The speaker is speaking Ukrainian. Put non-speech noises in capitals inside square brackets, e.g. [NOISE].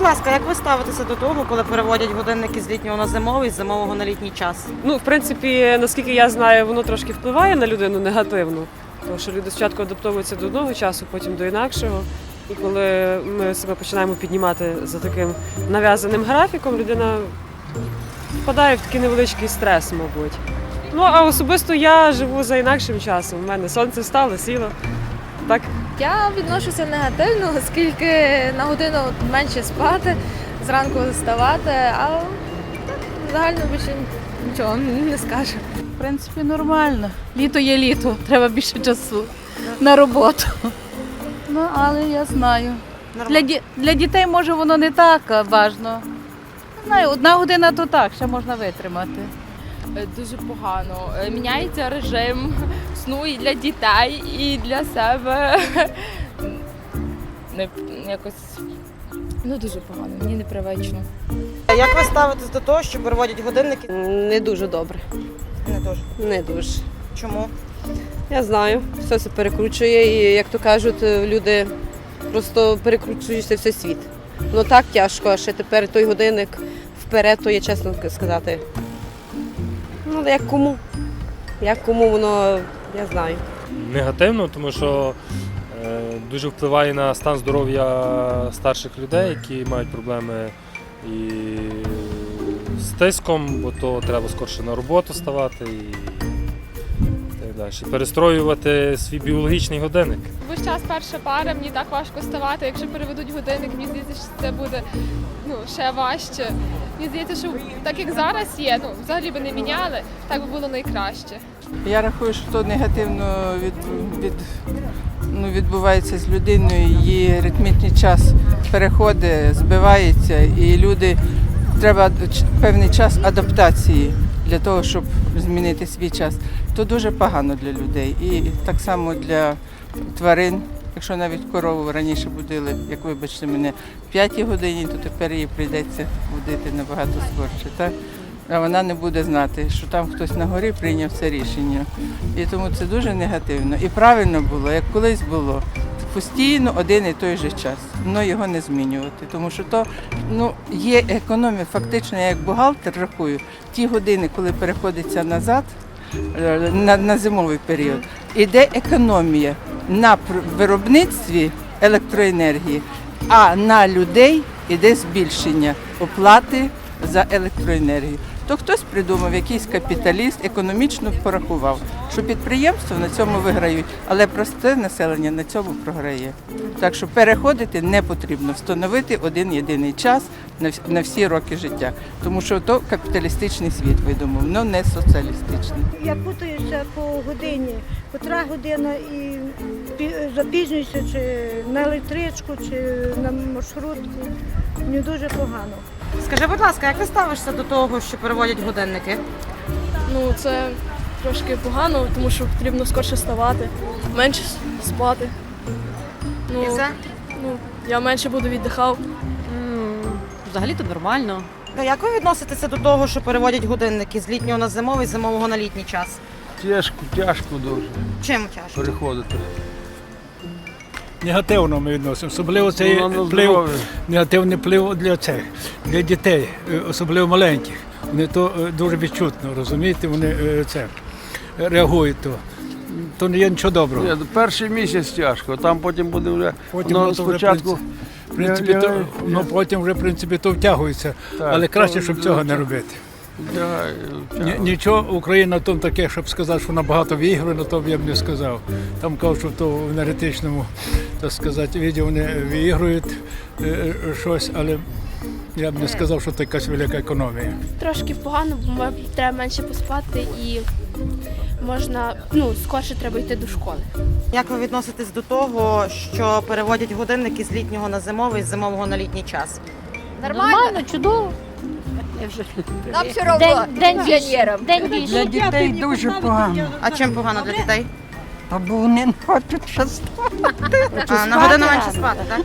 Будь ласка, як ви ставитеся до того, коли переводять годинники з літнього на зимовий, з зимового на літній час? Ну, в принципі, наскільки я знаю, воно трошки впливає на людину негативно. Тому що люди спочатку адаптовуються до одного часу, потім до інакшого. І коли ми себе починаємо піднімати за таким нав'язаним графіком, людина впадає в такий невеличкий стрес, мабуть. Ну, а особисто я живу за інакшим часом. У мене сонце встало, сіло. Так, Я відношуся негативно, оскільки на годину менше спати, зранку вставати, а так, загально більше нічого не скажу. В принципі, нормально. Літо є літо, треба більше часу на роботу. Ну, але я знаю. Для, ді- для дітей може воно не так важно. Знаю, одна година то так, ще можна витримати. Е, Дуже погано. Е, Міняється режим сну і для дітей, і для себе. [LAUGHS] Не, якось ну дуже погано, мені непривично. Як ви ставитесь до того, що переводять годинники? Не дуже добре. Не дуже. Не дуже. Чому? Я знаю, все це перекручує, і як то кажуть, е, люди просто перекручується все світ. Ну так тяжко, а ще тепер той годинник вперед, то є чесно сказати. Ну, але як кому? Як кому воно, я знаю. негативно, тому що е, дуже впливає на стан здоров'я старших людей, які мають проблеми і з тиском, бо то треба скорше на роботу ставати і так далі. Перестроювати свій біологічний годинник. Весь час перша пара, мені так важко вставати. Якщо переведуть годинник, мені здається, що це буде ну, ще важче. Мені здається, що так як зараз є, ну взагалі би не міняли, так би було найкраще. Я рахую, що то негативно від, від, ну, відбувається з людиною, її ритмічний час переходить, збивається, і люди треба певний час адаптації для того, щоб змінити свій час. То дуже погано для людей. І так само для тварин. Якщо навіть корову раніше будили, як вибачте мене, в 5 годині, то тепер їй прийдеться будити набагато скорше. Так? а вона не буде знати, що там хтось на горі прийняв це рішення. І тому це дуже негативно. І правильно було, як колись було. Постійно один і той же час, але його не змінювати. Тому що то ну, є економія, фактично, я як бухгалтер рахую, ті години, коли переходиться назад, е, на, на зимовий період, іде економія на виробництві електроенергії, а на людей іде збільшення оплати за електроенергію. То хтось придумав, якийсь капіталіст економічно порахував, що підприємства на цьому виграють, але просте населення на цьому програє. Так що переходити не потрібно, встановити один єдиний час на всі роки життя, тому що то капіталістичний світ видумав, але не соціалістичний. Я путаюся по годині, котра година і пі- запізнююся чи на електричку, чи на маршрутку. Мені дуже погано. Скажи, будь ласка, як ви ставишся до того, що переводять годинники? Ну це трошки погано, тому що потрібно скорше вставати, менше спати. Ну, І все? ну я менше буду віддихав. Взагалі-то нормально. Та Як ви відноситеся до того, що переводять годинники з літнього на зимовий, з зимового на літній час? Тяжко, тяжко дуже Чим тяжко? переходити. Негативно ми відносимо. Особливо цей Ну, вплив, негативний вплив для цих, для дітей, е, особливо маленьких. Вони то е, дуже відчутно, розумієте, вони е, це реагують то. То не є нічого доброго. Ні, перший місяць тяжко, там потім буде вже Потім воно то вже, спочатку. в принципі, то, лягає, ну, потім вже в принципі то втягується. Так, Але краще, то щоб цього не робити. Лягає, Ні, нічого Україна тому таке, щоб сказати, що вона багато виграє, на то б я б не сказав. Там кажуть, що то в енергетичному, так сказати, віді вони виіграють е, е, щось, але я б не сказав, що це якась велика економія. Трошки погано, бо треба менше поспати і можна ну скорше треба йти до школи. Як ви відноситесь до того, що переводять годинники з літнього на зимовий, з зимового на літній час? Нормально, чудово. Нам все одно пенсіонерам. Для дітей дуже погано, А чим погано для дітей? або вони не хочуть щось. А, на годину менше спати, так?